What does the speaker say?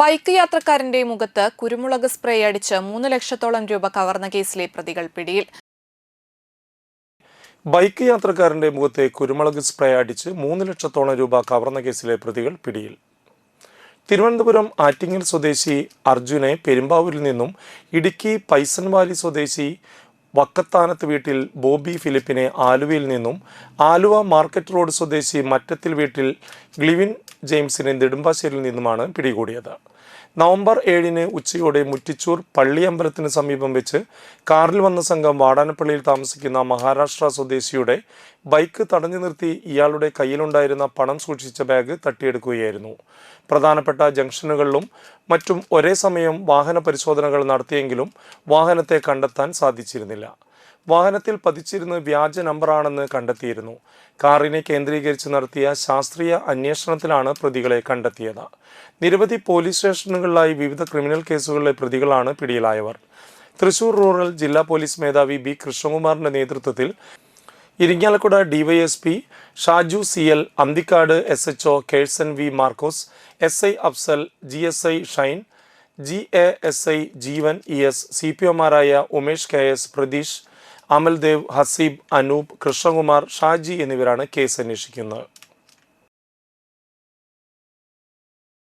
Bike യാത്രക്കാരന്റെ മുഖത്ത് കുരുമുളക് spray അടിച്ച് മൂന്ന് ലക്ഷത്തോളം രൂപ കവർന്ന കേസിലെ പ്രതികൾ പിടിയിൽ. ബൈക്ക് യാത്രക്കാരന്റെ മുഖത്തെ കുരുമുളക് സ്പ്രേ അടിച്ച് മൂന്ന് ലക്ഷത്തോളം രൂപ കവർന്ന കേസിലെ പ്രതികൾ പിടിയിൽ. തിരുവനന്തപുരം ആറ്റിങ്ങൽ സ്വദേശി അർജുനെ പെരുമ്പാവൂരിൽ നിന്നും ഇടുക്കി പൈസൻവാലി സ്വദേശി വക്കത്താനത്ത് വീട്ടിൽ ബോബി ഫിലിപ്പിനെ ആലുവയിൽ നിന്നും ആലുവ മാർക്കറ്റ് റോഡ് സ്വദേശി മറ്റത്തിൽ വീട്ടിൽ ഗ്ലിവിൻ ജെയിംസിനെ നെടുമ്പാശ്ശേരിയിൽ നിന്നുമാണ് പിടികൂടിയത്. നവംബർ ഏഴിന് ഉച്ചയോടെ മുറ്റിച്ചൂർ പള്ളിയമ്പലത്തിന് സമീപം വെച്ച് കാറിൽ വന്ന സംഘം വാടാനപ്പള്ളിയിൽ താമസിക്കുന്ന മഹാരാഷ്ട്ര സ്വദേശിയുടെ ബൈക്ക് തടഞ്ഞു നിർത്തി ഇയാളുടെ കയ്യിലുണ്ടായിരുന്ന പണം സൂക്ഷിച്ച ബാഗ് തട്ടിയെടുക്കുകയായിരുന്നു. പ്രധാനപ്പെട്ട ജംഗ്ഷനുകളിലും മറ്റും ഒരേ സമയം വാഹന പരിശോധനകൾ നടത്തിയെങ്കിലും വാഹനത്തെ കണ്ടെത്താൻ സാധിച്ചിരുന്നില്ല. വാഹനത്തിൽ പതിച്ചിരുന്ന വ്യാജ നമ്പറാണെന്ന് കണ്ടെത്തിയിരുന്നു. കാറിനെ കേന്ദ്രീകരിച്ച് നടത്തിയ ശാസ്ത്രീയ അന്വേഷണത്തിലാണ് പ്രതികളെ കണ്ടെത്തിയത്. നിരവധി പോലീസ് സ്റ്റേഷനുകളിലായി വിവിധ ക്രിമിനൽ കേസുകളിലെ പ്രതികളാണ് പിടിയിലായവർ. തൃശൂർ റൂറൽ ജില്ലാ പോലീസ് മേധാവി ബി കൃഷ്ണകുമാറിന്റെ നേതൃത്വത്തിൽ Irinjalakuda DYSP Shaju C L Anthikad S H O Kerson V Markose S I Afzal G S I Shine G A S I Jeevan E S C P ഒമാരായ Umesh K S Pratheesh Amaldev Haseeb Anoop Krishnakumar Shaji എന്നിവരാണ് case അന്വേഷിക്കുന്നത്.